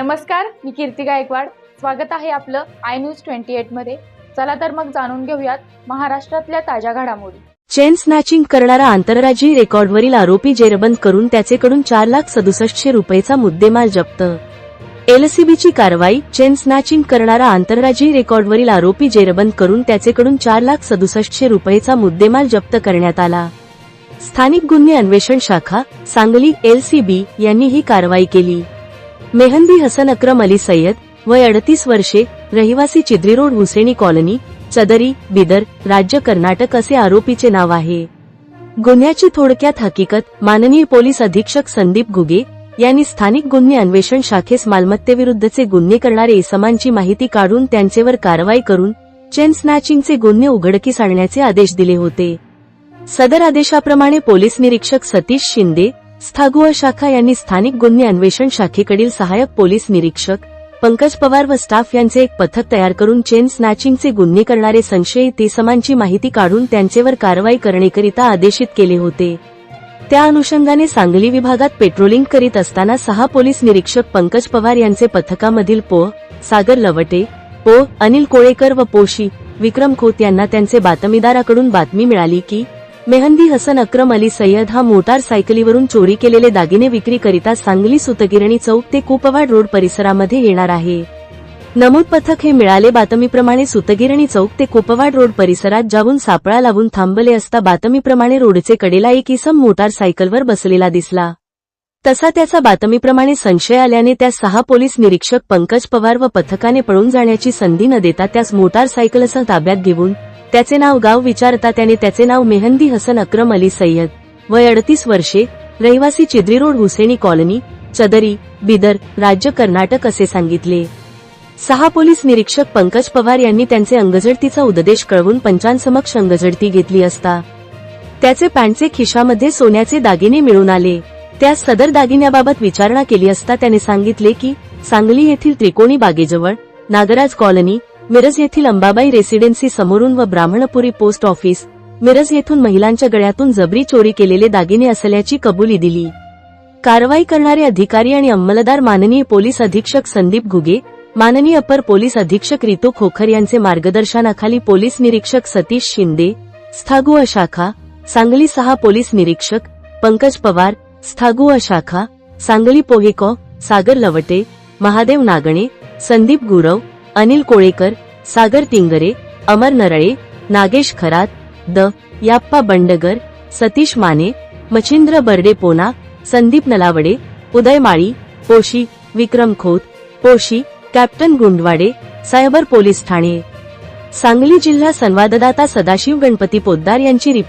नमस्कार मी कीर्ती गायकवाड. स्वागत आहे आपलं आय न्यूज ट्वेंटी एटमध्ये. चला तर मग जाणून घेऊयात महाराष्ट्रातल्या ताज्या घडामोडी. चेन स्नॅचिंग करणारा आंतरराज्यीय रेकॉर्डवरील आरोपी जेरबंद करून त्याचेकडून चार लाख सदुसष्टशे रुपयेचा मुद्देमाल जप्त. एलसीबीची कारवाई चेन स्नॅचिंग करणारा आंतरराज्यीय रेकॉर्डवरील आरोपी जेरबंद करून त्याचेकडून चार लाख सदुसष्टशे रुपयेचा मुद्देमाल जप्त करण्यात आला. स्थानिक गुन्हे अन्वेषण शाखा सांगली एलसीबी यांनी ही कारवाई केली. मेहंदी हसन अक्रम अली सय्यद वय अडतीस वर्षे रहिवासी चिद्री रोड हुसेनी कॉलनी चदरी बिदर राज्य कर्नाटक असे आरोपीचे नाव आहे. गुन्ह्याची थोडक्यात हकीकत माननीय पोलीस अधीक्षक संदीप घुगे यांनी स्थानिक गुन्हे अन्वेषण शाखेस मालमत्तेविरुद्धचे गुन्हे करणारे इसमांची माहिती काढून त्यांचेवर कारवाई करून चेन स्नॅचिंगचे गुन्हे उघडकीस आणण्याचे आदेश दिले होते. सदर आदेशाप्रमाणे पोलीस निरीक्षक सतीश शिंदे स्थागुआ शाखा यांनी स्थानिक गुन्हे अन्वेषण शाखेकडील सहाय्यक पोलीस निरीक्षक पंकज पवार व स्टाफ यांचे एक पथक तयार करून चेन स्नॅचिंगचे गुन्हे करणारे संशयित इसमांची माहिती काढून त्यांचेवर कारवाई करण्याकरिता आदेशित केले होते. त्या अनुषंगाने सांगली विभागात पेट्रोलिंग करीत असताना सहा पोलीस निरीक्षक पंकज पवार यांचे पथकामधील पो. सागर लवटे पो. अनिल कोळेकर व पोशी विक्रम खोत यांना त्यांचे बातमीदाराकडून बातमी मिळाली की मेहंदी हसन अक्रम अली सय्यद हा मोटार सायकलीवरून चोरी केलेले दागिने विक्रीकरिता सांगली सुतगिरणी चौक ते कुपवाड रोड परिसरामध्ये येणार आहे. नमूद पथक हे मिळाले बातमीप्रमाणे सुतगिरणी चौक ते कुपवाड रोड परिसरात जाऊन सापळा लावून थांबले असता बातमीप्रमाणे रोडचे कडेला एक इसम मोटारसायकलवर बसलेला दिसला. तसा त्याचा बातमीप्रमाणे संशय आल्याने त्या सहा पोलीस निरीक्षक पंकज पवार व पथकाने पळून जाण्याची संधी न देता त्यास मोटारसायकलसह ताब्यात घेऊन त्याचे नाव गाव विचारता त्याने त्याचे नाव मेहंदी हसन अक्रम अली सय्यद. वय अडतीस वर्षे रहिवासी चिद्री रोड हुसेनी कॉलनी चदरी बिदर राज्य कर्नाटक असे सांगितले. सहा पोलीस निरीक्षक पंकज पवार यांनी त्यांचे अंगझडतीचा उद्देश कळवून पंचांसमक्ष अंगझडती घेतली असता. त्याचे पॅन्टचे खिशामध्ये सोन्याचे दागिने मिळून आले. त्या सदर दागिन्याबाबत विचारणा केली असता त्याने सांगितले की सांगली येथील त्रिकोणी बागेजवळ नागराज कॉलनी मिरज येथील अंबाबाई रेसिडेन्सी समोरून व ब्राह्मणपुरी पोस्ट ऑफिस मिरज येथून महिलांच्या गळ्यातून जबरी चोरी केलेले दागिने असल्याची कबुली दिली. कारवाई करणारे अधिकारी आणि अंमलदार माननीय पोलीस अधीक्षक संदीप घुगे माननीय अपर पोलीस अधीक्षक रितू खोखर यांचे मार्गदर्शनाखाली पोलीस निरीक्षक सतीश शिंदे स्थागु शाखा सांगली सहा पोलीस निरीक्षक पंकज पवार स्थागु शाखा सांगली पोहेकॉ सागर लवटे महादेव नागणे संदीप गुरव अनिल कोळेकर सागर तिंगरे अमर नरळे नागेश खरात द. याप्पा बंडगर सतीश माने मच्छिंद्र बर्डे पोना संदीप नलावडे उदय माळी पोशी विक्रम खोत पोशी कॅप्टन गुंडवाडे सायबर पोलीस ठाणे. सांगली जिल्हा संवाददाता सदाशिव गणपती पोद्दार यांची रिपोर्ट.